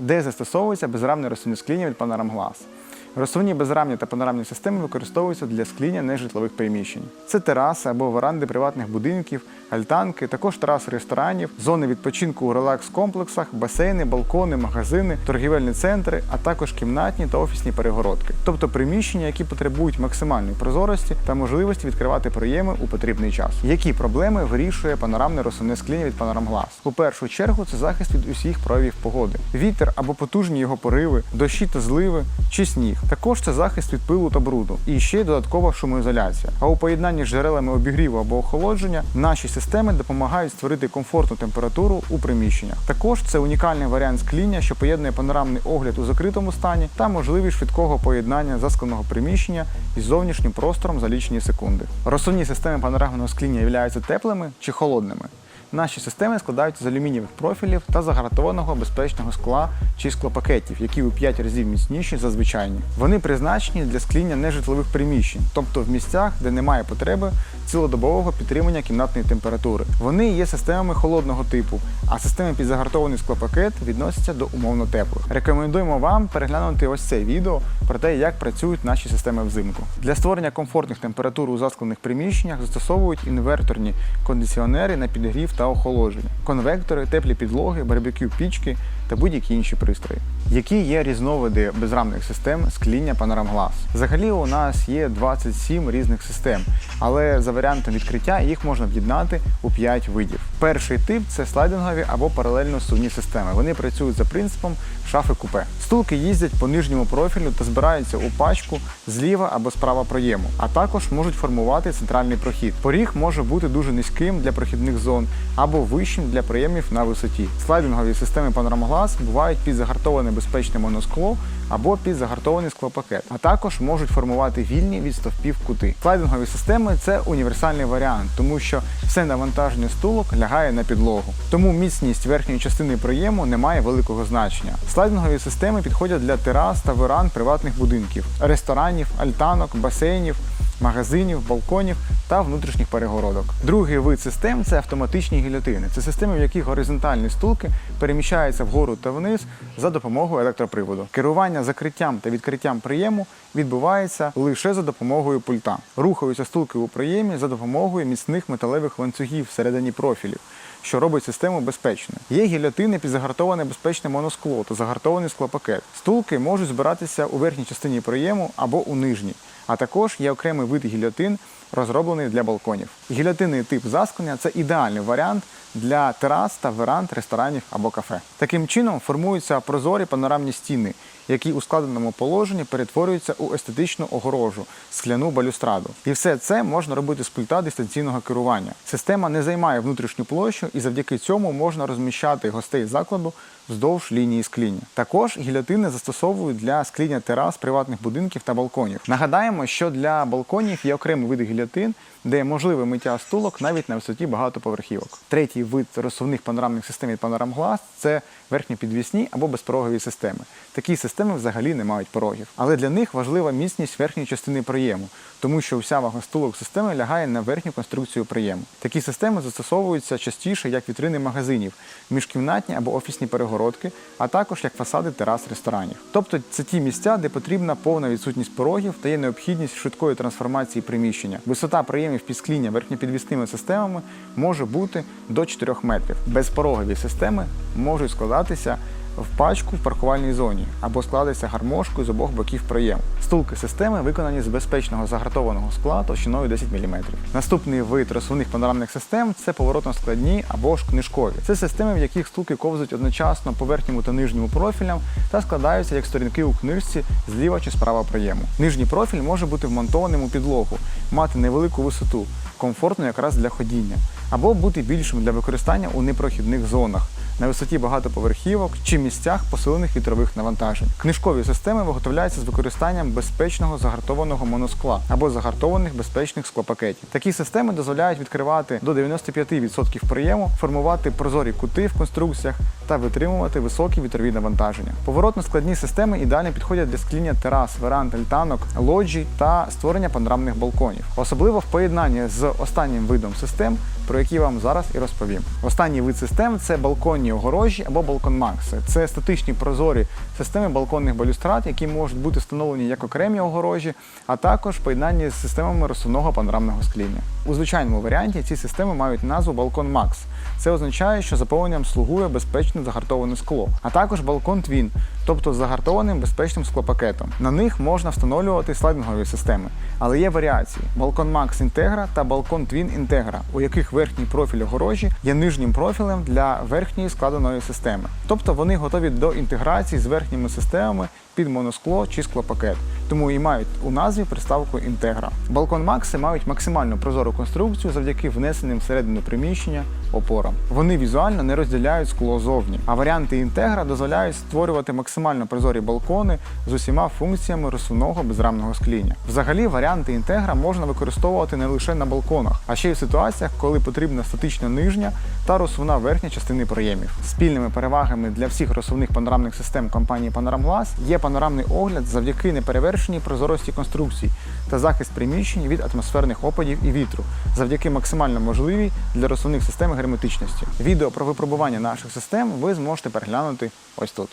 де застосовується безрамне розсувне скління від Glass. Розсувні безрамні та панорамні системи використовуються для скління нежитлових приміщень. Це тераси або веранди приватних будинків, альтанки, також тераси ресторанів, зони відпочинку у релакс-комплексах, басейни, балкони, магазини, торгівельні центри, а також кімнатні та офісні перегородки, тобто приміщення, які потребують максимальної прозорості та можливості відкривати проєми у потрібний час. Які проблеми вирішує панорамне розсувне скління від Glass? У першу чергу це захист від усіх проявів погоди, вітер або потужні його пориви, дощі та зливи чи сніг. Також це захист від пилу та бруду. І ще й додаткова шумоізоляція. А у поєднанні з джерелами обігріву або охолодження наші системи допомагають створити комфортну температуру у приміщеннях. Також це унікальний варіант скління, що поєднує панорамний огляд у закритому стані та можливість швидкого поєднання заскленого приміщення із зовнішнім простором за лічені секунди. Розсувні системи панорамного скління являються теплими чи холодними. Наші системи складаються з алюмінієвих профілів та загартованого безпечного скла чи склопакетів, які у 5 разів міцніші за звичайні. Вони призначені для скління нежитлових приміщень, тобто в місцях, де немає потреби цілодобового підтримання кімнатної температури. Вони є системами холодного типу, а системи під загартований склопакет відносяться до умовно теплих. Рекомендуємо вам переглянути ось це відео про те, як працюють наші системи взимку. Для створення комфортних температур у засклених приміщеннях застосовують інверторні кондиціонери на підігрів та охолодження, конвектори, теплі підлоги, барбекю пічки та будь-які інші пристрої. Які є різновиди безрамних систем скління Panorama Glass? Взагалі у нас є 27 різних систем, але за варіантом відкриття їх можна об'єднати у 5 видів. Перший тип це слайдингові або паралельно сувні системи. Вони працюють за принципом шафи купе. Стулки їздять по нижньому профілю та збираються у пачку зліва або справа проєму, а також можуть формувати центральний прохід. Поріг може бути дуже низьким для прохідних зон або вищим для проємів на висоті. Слайдингові системи Panorama Glass бувають під загартоване безпечне моноскло або під загартований склопакет, а також можуть формувати вільні від стовпів кути. Слайдингові системи це універсальний варіант, тому що все навантаження стулок лягає на підлогу. Тому міцність верхньої частини проєму не має великого значення. Слайдингові системи підходять для терас та веранд приватних будинків, ресторанів, альтанок, басейнів. Магазинів, балконів та внутрішніх перегородок. Другий вид систем це автоматичні гільотини. Це системи, в яких горизонтальні стулки переміщаються вгору та вниз за допомогою електроприводу. Керування закриттям та відкриттям приєму відбувається лише за допомогою пульта. Рухаються стулки у приємі за допомогою міцних металевих ланцюгів всередині профілів. Що робить систему безпечною. Є гільотини під загартоване безпечне моноскло та загартований склопакет. Стулки можуть збиратися у верхній частині проєму або у нижній. А також є окремий вид гільотин, розроблений для балконів. Гільотинний тип засклення це ідеальний варіант для терас та веранд ресторанів або кафе. Таким чином формуються прозорі панорамні стіни, які у складеному положенні перетворюються у естетичну огорожу, скляну балюстраду. І все це можна робити з пульта дистанційного керування. Система не займає внутрішню площу, і завдяки цьому можна розміщати гостей закладу вздовж лінії скління. Також гільотини застосовують для скління терас приватних будинків та балконів. Нагадаємо, що для балконів є окремий вид гільотин, де можливе миття стулок навіть на висоті багатоповерхівок. Третій вид розсувних панорамних систем Panorama Glass – це верхньопідвісні або безпорогові системи. Такі системи взагалі не мають порогів. Але для них важлива міцність верхньої частини проєму, тому що вся вага стулок системи лягає на верхню конструкцію проєму. Такі системи застосовуються частіше як вітрини магазинів, міжкімнатні або офісні перегородки, а також як фасади терас ресторанів. Тобто це ті місця, де потрібна повна відсутність порогів та є необхідність швидкої трансформації приміщення. Висота проємів піскління верхньопідвісними системами може бути до 4 метрів. Безпорогові системи можуть складатися в пачку в паркувальній зоні або складатися гармошкою з обох боків проєму. Стулки системи виконані з безпечного загартованого скла товщиною 10 мм. Наступний вид розсувних панорамних систем це поворотно-складні або ж книжкові. Це системи, в яких стулки ковзають одночасно по верхньому та нижньому профілям та складаються як сторінки у книжці зліва чи справа проєму. Нижній профіль може бути вмонтованим у підлогу, мати невелику висоту, комфортно якраз для ходіння, або бути більшим для використання у непрохідних зонах на висоті багатоповерхівок чи місцях посилених вітрових навантажень. Книжкові системи виготовляються з використанням безпечного загартованого моноскла або загартованих безпечних склопакетів. Такі системи дозволяють відкривати до 95% приєму, формувати прозорі кути в конструкціях та витримувати високі вітрові навантаження. Поворотно-складні системи ідеально підходять для скління терас, веранд, альтанок, лоджій та створення панорамних балконів, особливо в поєднанні з останнім видом систем, про які вам зараз і розповім. Останній вид систем це балконні огорожі або балкон-макси. Це статичні прозорі системи балконних балюстрад, які можуть бути встановлені як окремі огорожі, а також в поєднанні з системами розсувного панорамного скління. У звичайному варіанті ці системи мають назву Балкон Макс. Це означає, що заповненням слугує безпечне загартоване скло, а також балкон Твін, тобто з загартованим безпечним склопакетом. На них можна встановлювати слайдингові системи, але є варіації: балкон Max Integra та балкон Twin Integra, у яких верхній профіль огорожі є нижнім профілем для верхньої складеної системи. Тобто вони готові до інтеграції з верхніми системами під моноскло чи склопакет, тому і мають у назві приставку інтегра. Балкон Макси мають максимально прозору конструкцію завдяки внесеним всередину приміщення опорам. Вони візуально не розділяють скло зовні, а варіанти інтегра дозволяють створювати максимально прозорі балкони з усіма функціями розсувного безрамного скління. Взагалі, варіанти інтегра можна використовувати не лише на балконах, а ще й в ситуаціях, коли потрібна статична нижня та розсувна верхня частини проємів. Спільними перевагами для всіх розсувних панорамних систем компанії Panorama Glass є панорамний огляд завдяки неперевершеній прозорості конструкцій та захист приміщень від атмосферних опадів і вітру, завдяки максимально можливій для розсувних систем герметичності. Відео про випробування наших систем ви зможете переглянути ось тут.